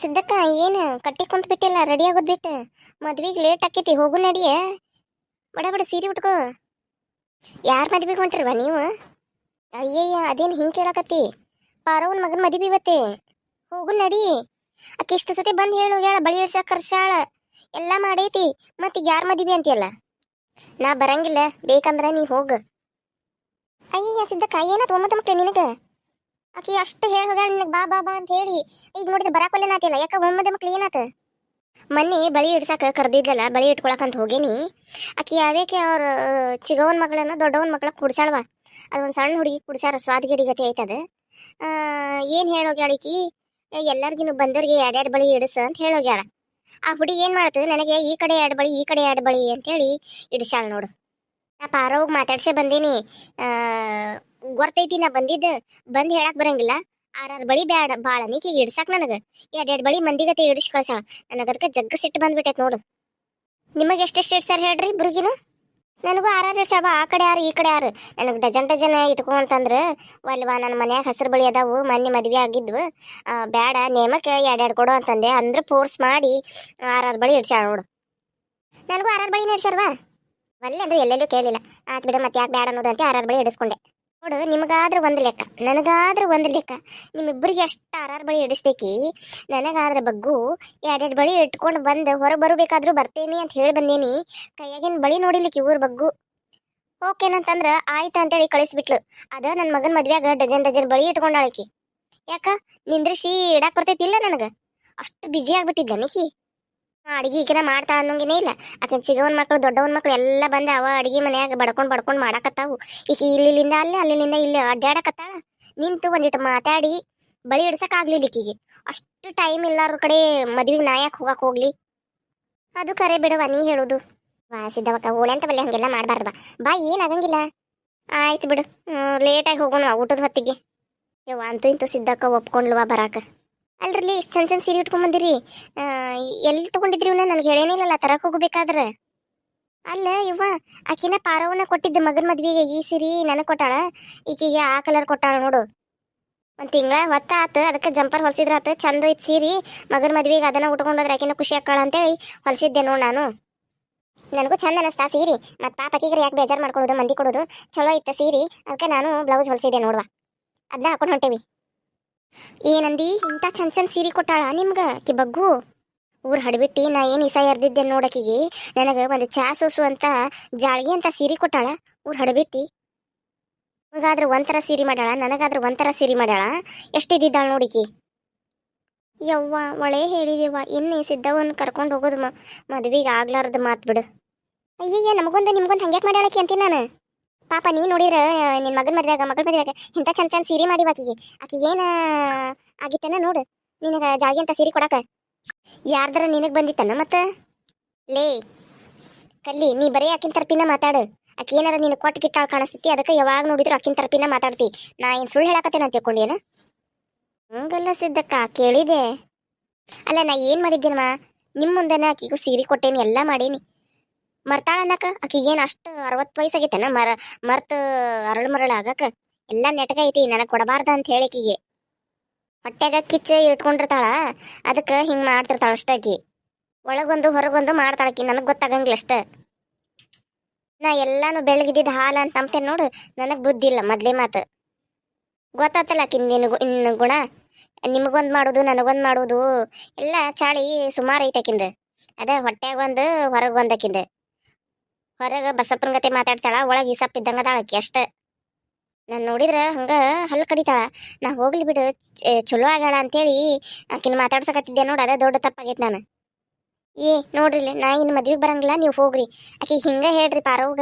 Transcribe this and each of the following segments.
ಸಿದ್ದಕ್ಕ, ಏನು ಕಟ್ಟಿ ಕುಂತ ಬಿಟ್ಟಿಲ್ಲ ರೆಡಿ ಆಗೋದ್ ಬಿಟ್ಟು. ಮದ್ವಿಗೆ ಲೇಟ್ ಆಕೈತಿ, ಹೋಗು ನಡಿಯ. ಬಡ ಬಡ, ಸೀರೆ ಉಟ್ಕೋ. ಯಾರ ಮದ್ವಿಗೆ ಹೊಂಟ್ರಿವ ನೀವು? ಅಯ್ಯಯ್ಯ, ಅದೇನು ಹಿಂಗೆ ಕೇಳಕತ್ತಿ? ಪಾರವನ ಮಗನ ಮದ್ವಿ ಇವತ್ತೆ. ಹೋಗು ನಡಿ. ಆಕೆ ಇಷ್ಟು ಸತಿ ಬಂದು ಹೇಳು, ಹೇಳ, ಬಳಿ ಇಡ್ಸಾಕ ಕರ್ಸಾಳ ಎಲ್ಲ ಮಾಡೈತಿ, ಮತ್ತೆ ಯಾರ ಮದ್ವಿ ಅಂತೀಯಲ್ಲ? ನಾ ಬರಂಗಿಲ್ಲ, ಬೇಕಂದ್ರೆ ನೀ ಹೋಗು. ಅಯ್ಯಯ್ಯ, ಸಿದ್ದಕ್ಕ, ಏನಾತ ಒಮ್ಮತ ಮಕ್ಳು ನಿನಗ? ಆಕಿ ಅಷ್ಟು ಹೇಳಿ ಹೋಗ್ಯಾಳ ಬಾ ಬಾ ಬಾ ಅಂತ ಹೇಳಿ. ಈಗ ನೋಡಿದ್ರೆ ಬರಾಕೊಲ್ಲ ಆತಿಲ್ಲ ಯಾಕ ಒಮ್ಮದ ಮಕ್ಳು ಏನಾತ? ಮೊನ್ನೆ ಬಳಿ ಇಡ್ಸಾಕ ಕರೆದಿದ್ದಲ್ಲ ಬಳಿ ಇಟ್ಕೊಳಕಂತ ಹೋಗೇನಿ. ಆಕಿ ಯಾವ್ಯಾಕೆ ಅವ್ರ ಚಿಗವನ್ ಮಗಳನ್ನ ದೊಡ್ಡವನ್ ಮಗಳ ಕುಡ್ಸಾಳವ? ಅದೊಂದು ಸಣ್ಣ ಹುಡುಗಿ ಕುಡ್ಸಾರ ಸ್ವಾದಗಿಡಿ ಗತಿ ಐತದ ಏನು ಹೇಳೋಗ್ಯಾಳ ಈಕಿ? ಎಲ್ಲರಿಗಿನ್ನು ಬಂದವ್ರಿಗೆ ಎರಡೆರಡು ಬಳಿ ಇಡಿಸ ಅಂತ ಹೇಳೋಗ್ಯಾಳ ಆ ಹುಡುಗಿ ಏನು ಮಾಡ್ತು? ನನಗೆ ಈ ಕಡೆ ಎರಡು ಬಳಿ, ಈ ಕಡೆ ಎರಡು ಬಳಿ ಅಂತೇಳಿ ಇಡ್ಸಾಳ ನೋಡು. ನಾ ಪಾರೋಗ್ ಮಾತಾಡ್ಸೇ ಬಂದೀನಿ. ಗೊತ್ತೈತಿ ನಾ ಬಂದಿದ್ದ. ಬಂದು ಹೇಳಕ್ ಬರಂಗಿಲ್ಲ. ಆರಾರು ಬಳಿ ಬ್ಯಾಡ ಬಾಳ ನೀಕಿಗೆ ಇಡ್ಸಾಕ್ ನನಗ. ಎರಡೆರಡು ಬಳಿ ಮಂದಿಗತೆ ಇಡಿಸಿ ಕಳ್ಸಾಳ. ನನಗ ಅದಕ್ಕೆ ಜಗ್ಗ ಸಿಟ್ಟು ಬಂದ್ಬಿಟ್ಟೈತೆ ನೋಡು. ನಿಮಗೆ ಎಷ್ಟೆಷ್ಟು ಇಡ್ಸಾರ ಹೇಳ್ರಿ ಬುರುಗಿನು? ನನಗೂ ಆರಾರು ಇಡ್ಸಾವ ಆ ಕಡೆ ಯಾರು ಈ ಕಡೆ ಯಾರು? ನನಗೆ ಡಜನ್ ಡಜನ್ ಇಟ್ಕೊ ಅಂತಂದ್ರೆ ಒಲ್ವಾ ನನ್ನ ಮನ್ಯಾಗ ಹಸಿರು ಬಳಿ ಅದಾವು ಮೊನ್ನೆ ಮದುವೆ ಆಗಿದ್ವು. ಆ, ಬ್ಯಾಡ ನೇಮಕ್ಕೆ ಎರಡೆರಡು ಕೊಡು ಅಂತಂದೆ. ಅಂದ್ರೆ ಫೋರ್ಸ್ ಮಾಡಿ ಆರಾರು ಬಳಿ ಇಡ್ಸಾಳ ನೋಡು. ನನಗೂ ಆರಾರು ಬಳಿನ ಇಡ್ಸಾರ್ವಾ ಒಲ್ಲೆ ಅಂದ್ರೆ ಎಲ್ಲೆಲ್ಲೂ ಕೇಳಿಲ್ಲ. ಆತ್ ಬಿಡ ಮತ್ತೆ ಯಾಕೆ ಬೇಡ ಅನ್ನೋದಂತೆ ಆರಾರು ಬಳಿ ಇಡಿಸ್ಕೊಂಡೆ. ನೋಡು, ನಿಮಗಾದ್ರೆ ಒಂದು ಲೆಕ್ಕ, ನನಗಾದ್ರೆ ಒಂದು ಲೆಕ್ಕ. ನಿಮ್ಮಿಬ್ಬರಿಗೆ ಅಷ್ಟು ಆರಾರು ಬಳಿ ಇಡಿಸ್ಬೇಕಿ? ನನಗಾದ್ರೆ ಬಗ್ಗು, ಎರಡೆರಡು ಬಳಿ ಇಟ್ಕೊಂಡು ಬಂದು ಹೊರಗೆ ಬರಬೇಕಾದ್ರೂ ಬರ್ತೇನೆ ಅಂತ ಹೇಳಿ ಬಂದೇನಿ. ಕೈಯಾಗಿನ ಬಳಿ ನೋಡಿಲಿಕ್ಕೆ ಇವ್ರ ಬಗ್ಗು. ಓಕೆನಂತಂದ್ರೆ ಆಯ್ತು ಅಂತೇಳಿ ಕಳಿಸ್ಬಿಟ್ಲು. ಅದ ನನ್ನ ಮಗನ ಮದ್ವೆಯಾಗ ಡಜನ್ ಡಜನ್ ಬಳಿ ಇಟ್ಕೊಂಡಾಳಕಿ. ಯಾಕ? ನಿಂದ್ರಿಸಿ ಇಡಾಕ್ ಬರ್ತೈತಿಲ್ಲ ನನಗೆ. ಅಷ್ಟು ಬಿಜಿ ಆಗ್ಬಿಟ್ಟಿದ್ದ ನಿಕಿ ಅಡಿಗೆ ಈಗಿನ ಮಾಡ್ತಾ ಅನ್ನೋಂಗಿನೇ ಇಲ್ಲ. ಅಕ್ಕ ಚಿಗವನ್ ಮಕ್ಳು, ದೊಡ್ಡವನ್ ಮಕ್ಳು ಎಲ್ಲ ಬಂದ ಅವ ಅಡಿಗೆ ಮನ್ಯಾಗ ಬಡ್ಕೊಂಡ್ ಬಡ್ಕೊಂಡ್ ಮಾಡಾಕತ್ತಾವು. ಈಕಿ ಇಲ್ಲಿಂದ ಅಲ್ಲಿ ಅಲ್ಲಿಂದ ಇಲ್ಲಿ ಅಡ್ಡಾಡಕತ್ತಾಳ ನಿಂತು ಒಂದಿಟ್ಟು ಮಾತಾಡಿ, ಬಳಿ ಇಡ್ಸಕ್ ಆಗ್ಲಿಲ್ಲ ಈಕಿಗೆ. ಅಷ್ಟು ಟೈಮ್ ಇಲ್ಲಾರ ಕಡೆ ಮದ್ವಿಗೆ ನಾಯಕ್ ಹೋಗಕ್ ಹೋಗ್ಲಿ. ಅದು ಕರೆ ಬಿಡವ ನೀ ಹೇಳುದು. ವಾ ಸಿದ್ದವಕ್ಕ ಅಂತ ಬಲ್ಲೆ ಹಂಗೆಲ್ಲ ಮಾಡಬಾರ್ದ ಬಾ. ಏನ್ ಆಗಂಗಿಲ್ಲ ಆಯ್ತು ಬಿಡು. ಲೇಟಾಗಿ ಹೋಗೋಣ ಊಟದ ಹೊತ್ತಿಗೆ. ಯವ್ವ, ಅಂತೂ ಇಂತೂ ಸಿದ್ದಕ್ಕ ಒಪ್ಕೊಂಡ್ಲವ ಬರಾಕ. ಅಲ್ರಲ್ಲಿ ಇಷ್ಟು ಚಂದ ಚಂದ ಸೀರೆ ಉಟ್ಕೊಂಬಂದಿರಿ ಎಲ್ಲಿ ತಗೊಂಡಿದ್ರಿ ಇವನ್ನ ನನಗೆ ಹೇಳೇನಿಲ್ಲಲ್ಲ ತರಕ್ ಹೋಗ್ಬೇಕಾದ್ರೆ. ಅಲ್ಲ ಇವ ಆಕಿನ ಪಾರವನ್ನ ಕೊಟ್ಟಿದ್ದ ಮಗನ ಮದ್ವಿಗೆ ಈ ಸೀರೆ ನನಗೆ ಕೊಟ್ಟಾಳ? ಈಕಿಗೆ ಆ ಕಲರ್ ಕೊಟ್ಟಾಳ ನೋಡು. ಒಂದು ತಿಂಗಳ ಹೊತ್ತ ಆತು ಅದಕ್ಕೆ ಜಂಪರ್ ಹೊಲ್ಸಿದ್ರ ಆತು ಚಂದ ಐತ್ ಸೀರೆ. ಮಗನ ಮದ್ವಿಗೆ ಅದನ್ನ ಉಟ್ಕೊಂಡೋದ್ರೆ ಆಕಿನ ಖುಷಿ ಆಕ್ಕಾಳ ಅಂತೇಳಿ ಹೊಲ್ಸಿದ್ದೆ ನೋಡು ನಾನು. ನನಗೂ ಚಂದ ಅನಸ್ತಾ ಸೀರೆ. ಮತ್ತು ಪಾಪ ಆಕಿಗ್ರೆ ಯಾಕೆ ಬೇಜಾರು ಮಾಡ್ಕೊಳ್ಳೋದು ಮಂದಿ ಕೊಡೋದು. ಚಲೋ ಇತ್ತು ಸೀರೆ. ಅದಕ್ಕೆ ನಾನು ಬ್ಲೌಸ್ ಹೊಲ್ಸಿದ್ದೆ ನೋಡುವ. ಅದನ್ನ ಹಾಕೊಂಡು ಹೊಂಟೇವಿ. ಏನಂದಿ? ಇಂಥ ಚಂದ ಚಂದ ಸೀರೆ ಕೊಟ್ಟಾಳ ನಿಮ್ಗೆ, ಆಕಿ ಬಗ್ಗು? ಊರ್ ಹಡ್ಬಿಟ್ಟಿ, ನಾ ಏನು ಇಸ ಎರ್ದಿದ್ದೆ ನೋಡಕಿಗೆ. ನನಗೆ ಒಂದು ಚಾ ಸೂಸು ಅಂತ, ಜಾಳ್ಗಿ ಅಂತ ಸೀರೆ ಕೊಟ್ಟಾಳ. ಊರ್ ಹಡಬಿಟ್ಟಿ. ನಿಮಗಾದ್ರೆ ಒಂಥರ ಸೀರೆ ಮಾಡ್ಯಾಳ? ನನಗಾದ್ರೆ ಒಂಥರ ಸೀರೆ ಮಾಡ್ಯಾಳ? ಎಷ್ಟಿದ್ದಾಳ ನೋಡಿಕಿ? ಯವ್ವ, ಒಳೆ ಹೇಳಿದೆವ್ವ, ಇನ್ನು ಸಿದ್ದವನ್ನ ಕರ್ಕೊಂಡು ಹೋಗೋದು ಮದುವೆಗೆ ಆಗ್ಲಾರ್ದು ಆಗ್ಲಾರ್ದ ಮಾತು ಬಿಡು. ಅಯ್ಯಯ್ಯ, ನಮಗೊಂದು, ನಿಮ್ಗೊಂದು ಹಂಗ್ಯಾಕೆ ಮಾಡ್ಯಾಳಕಿ ಅಂತೀನಿ ನಾನು? ಪಾಪ ನೀ ನೋಡಿದ್ರ ನಿನ್ನ ಮಗನ ಮದ್ವೆಗ ಮಗಳ ಮದ್ವೆಗ ಇಂಥ ಚಂದ ಚಂದ ಸೀರೆ ಮಾಡಿವ ಆಕಿಗೆ. ಆಕಿ ಏನು ಆಗಿತ್ತನ ನೋಡು, ನಿನಗೆ ಜಾಗಿ ಅಂತ ಸೀರೆ ಕೊಡಕ. ಯಾರ್ದಾರ ನಿನಗೆ ಬಂದಿತ್ತನ ಮತ್ತೆ? ಲೇ, ಕಲ್ಲಿ, ನೀ ಬರೀ ಆಕಿನ ತರಪಿನ ಮಾತಾಡು. ಆಕಿ ಏನಾರ ನೀನು ಕೊಟ್ಟು ಕಿಟ್ಟ ಕಾಣಿಸ್ತೈತಿ ಅದಕ್ಕೆ ಯಾವಾಗ ನೋಡಿದ್ರು ಆಕಿನ ತರ್ಪಿನ ಮಾತಾಡ್ತಿ. ನಾ ಏನು ಸುಳ್ಳು ಹೇಳಕತ್ತೆ ಅಂತ ತಿಳ್ಕೊಂಡೇನ? ಹಂಗಲ್ಲ ಸಿದ್ದಕ್ಕ ಕೇಳಿದೆ. ಅಲ್ಲ, ನಾ ಏನು ಮಾಡಿದ್ದೀನಮ್ಮ? ನಿಮ್ಮ ಮುಂದೆನ ಆಕಿಗೂ ಸೀರೆ ಕೊಟ್ಟೇನಿ, ಎಲ್ಲ ಮಾಡೇನಿ. ಮರ್ತಾಳ ಅನ್ನಕ ಆಕಿಗೇನು ಅಷ್ಟು ಅರವತ್ತು ವಯಸ್ಸಾಗೈತೆನ ಮರ, ಮರ್ತ ಅರಳು ಮರಳು ಆಗಕ. ಎಲ್ಲ ನೆಟಗ ಐತಿ, ನನಗೆ ಕೊಡಬಾರ್ದ ಅಂತ ಹೇಳಿ ಆಕಿಗೆ. ಹೊಟ್ಯಾಗ ಕಿಚ್ಚ ಇಟ್ಕೊಂಡಿರ್ತಾಳ, ಅದಕ್ಕೆ ಹಿಂಗೆ ಮಾಡ್ತಿರ್ತಾಳ ಅಷ್ಟಾಕಿ ಒಳಗೊಂದು ಹೊರಗೊಂದು ಮಾಡ್ತಾಳಕಿ ನನಗೆ ಗೊತ್ತಾಗಂಗಿಲ್ಲ ಅಷ್ಟ. ನಾ ಎಲ್ಲಾನು ಬೆಳಗಿದ್ದಿದ್ದ ಹಾಲು ಅಂತ ನಂಬ್ತೇನೆ ನೋಡು, ನನಗೆ ಬುದ್ಧಿ ಇಲ್ಲ ಮೊದಲೇ ಮಾತು. ಗೊತ್ತಾತಲ್ಲ ಆಕಿ ನಿನಗು, ಇನ್ನು ಗುಣ? ನಿಮಗೊಂದು ಮಾಡೋದು, ನನಗೊಂದು ಮಾಡೋದು, ಎಲ್ಲ ಚಾಳಿ ಸುಮಾರು ಐತೆ ಆಕಿಂದ. ಅದ ಹೊಟ್ಟೆಗೊಂದು ಹೊರಗೆ ಒಂದು ಆಕಿಂದ. ಹೊರಗೆ ಬಸಪ್ಪನ ಗತೆ ಮಾತಾಡ್ತಾಳ, ಒಳಗೆ ಹಿಸಪ್ ಇದ್ದಂಗ ಅದಾಳ ಆಕಿ ಅಷ್ಟ. ನಾನು ನೋಡಿದ್ರೆ ಹಂಗೆ ಹಲ್ಲು ಕಡಿತಾಳ. ನಾ ಹೋಗ್ಲಿ ಬಿಡು ಚಲೋ ಆಗ್ಯಾಳ ಅಂತೇಳಿ ಆಕಿನ ಮಾತಾಡ್ಸಕತ್ತಿದ್ದೆ ನೋಡು, ಅದ ದೊಡ್ಡ ತಪ್ಪಾಗೈತೆ ನಾನು. ಏ ನೋಡ್ರಿ ನಾ ಇನ್ನು ಮದ್ವೆಗೆ ಬರಂಗಿಲ್ಲ, ನೀವು ಹೋಗ್ರಿ. ಆಕಿ ಹಿಂಗೆ ಹೇಳ್ರಿ ಪಾರೋಗ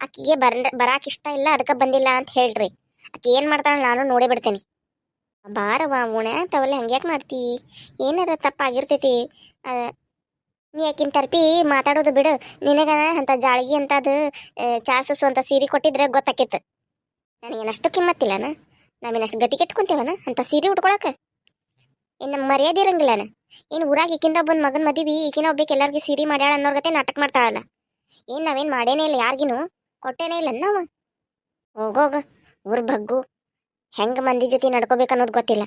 ಆಕಿಗೆ ಬರ, ಬರಾಕ್ ಇಷ್ಟ ಇಲ್ಲ ಅದಕ್ಕೆ ಬಂದಿಲ್ಲ ಅಂತ ಹೇಳ್ರಿ. ಆಕಿ ಏನು ಮಾಡ್ತಾಳ ನಾನು ನೋಡೇ ಬಿಡ್ತೇನೆ. ಬಾರವ್ವ ಉಣ ತವಲೆ ಹಂಗ್ಯಾಕೆ ಮಾಡ್ತಿ? ಏನಾರ ತಪ್ಪಾಗಿರ್ತೈತಿ? ಆ, ನೀ ತರ್ಪಿ ಮಾತಾಡೋದು ಬಿಡು. ನಿನಗ ಅಂತ ಜಾಳ್ಗಿ ಅಂತದು ಚಾ ಸುಸು ಅಂತ ಸೀರೆ ಕೊಟ್ಟಿದ್ರೆ ಗೊತ್ತಾಕಿತ್ತು ನನಗೇನಷ್ಟು ಕಿಮ್ಮತ್ತಿಲ್ಲನ? ನಾವೇನಷ್ಟು ಗತಿ ಕೆಟ್ಕೊಂತೇವನ ಅಂತ ಸೀರೆ ಉಟ್ಕೊಳಕ? ಇನ್ನು ಮರ್ಯಾದೆ ಇರಂಗಿಲ್ಲನ? ಏನು ಊರಾಗ ಈಕಿಂದ ಬಂದು ಮಗನ ಮದಿವಿ ಈಕಿನ ಒಬ್ಬಕ್ಕೆ ಎಲ್ಲಾರ್ಗಿ ಸೀರೆ ಮಾಡ್ಯಾಳ ಅನ್ನೋರ್ ಗತೆ ನಾಟಕ ಮಾಡ್ತಾಳಲ್ಲ. ಏನು ನಾವೇನು ಮಾಡೇನೇ ಇಲ್ಲ ಯಾರಿಗಿನು ಕೊಟ್ಟೇನೇ ಇಲ್ಲ ನಾವು? ಹೋಗೋಗ ಊರ್ ಬಗ್ಗು. ಹೆಂಗೆ ಮಂದಿ ಜೊತೆ ನಡ್ಕೋಬೇಕು ಅನ್ನೋದು ಗೊತ್ತಿಲ್ಲ.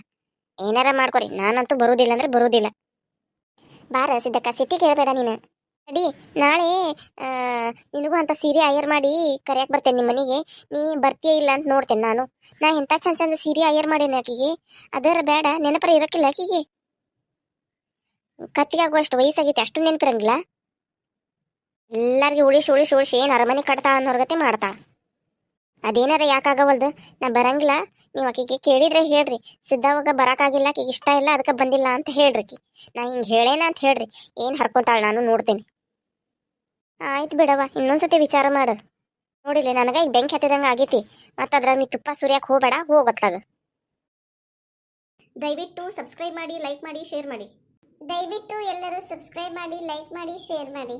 ಏನಾರ ಮಾಡ್ಕೊರಿ ನಾನಂತೂ ಬರೋದಿಲ್ಲ ಅಂದ್ರೆ ಬರುದಿಲ್ಲ. ಬಾರ ಸಿದ್ದಕ್ಕ, ಸಿಟ್ಟಿಗೆ ಹೇಳ್ಬೇಡ ನೀನು. ಅಡಿ, ನಾಳೆ ನಿನಗೂ ಅಂತ ಸೀರೆ ಅಯ್ಯರ್ ಮಾಡಿ ಕರೆಯಕ್ಕೆ ಬರ್ತೇನೆ ನಿಮ್ಮ ಮನೆಗೆ. ನೀ ಬರ್ತೀಯ ಇಲ್ಲ ಅಂತ ನೋಡ್ತೇನೆ ನಾನು. ನಾ ಎಂಥ ಚಂದ ಚಂದ ಸೀರೆ ಅಯ್ಯರ್ ಮಾಡೇನಿ ಆಕಿಗೆ. ಅದರ ಬೇಡ, ನೆನಪರ ಇರಕ್ಕಿಲ್ಲ ಆಕಿಗೆ. ಕತ್ತಿಗೆ ಆಗುವಷ್ಟು ವಯಸ್ಸಾಗೈತಿ, ಅಷ್ಟು ನೆನಪಿರಂಗಿಲ್ಲ. ಎಲ್ಲರಿಗೂ ಉಳಿಸಿ ಉಳಿಸಿ ಉಳಿಸಿ, ಏನು ಅರಮನೆ ಕಟ್ತಾ ಅನ್ನೋರ್ಗತೆ ಮಾಡ್ತಾ. ಅದೇನಾರ ಯಾಕಾಗವಲ್ದು ನಾ ಬರಂಗಿಲ್ಲ. ನೀವು ಆಕಿಗೆ ಕೇಳಿದ್ರೆ ಹೇಳ್ರಿ. ಸಿದ್ಧವಾಗ ಬರಕಾಗಿಲ್ಲ, ಆಕಿಗೆ ಇಷ್ಟ ಇಲ್ಲ, ಅದಕ್ಕೆ ಬಂದಿಲ್ಲ ಅಂತ ಹೇಳ್ರಿ ಆಕಿ. ನಾ ಹಿಂಗೆ ಹೇಳೇನ ಅಂತ ಹೇಳ್ರಿ. ಏನು ಹರ್ಕೊಂತಾಳ ನಾನು ನೋಡ್ತೇನೆ. ಆಯ್ತು ಬಿಡವ ಇನ್ನೊಂದ್ಸತಿ ವಿಚಾರ ಮಾಡು. ನೋಡಿಲ್ಲ ನನಗೆ ಈಗ ಬೆಂಕಿ ಹತ್ತಿದಂಗೆ ಆಗೈತಿ. ಮತ್ತು ಅದ್ರಾಗ ನೀ ತುಪ್ಪ ಸುರಿಯಕ್ಕೆ ಹೋಗಬೇಡ ಹೋಗತ್ತಾಗ ದಯವಿಟ್ಟು ಸಬ್ಸ್ಕ್ರೈಬ್ ಮಾಡಿ ಲೈಕ್ ಮಾಡಿ ಶೇರ್ ಮಾಡಿ. ದಯವಿಟ್ಟು ಎಲ್ಲರೂ ಸಬ್ಸ್ಕ್ರೈಬ್ ಮಾಡಿ ಲೈಕ್ ಮಾಡಿ ಶೇರ್ ಮಾಡಿ.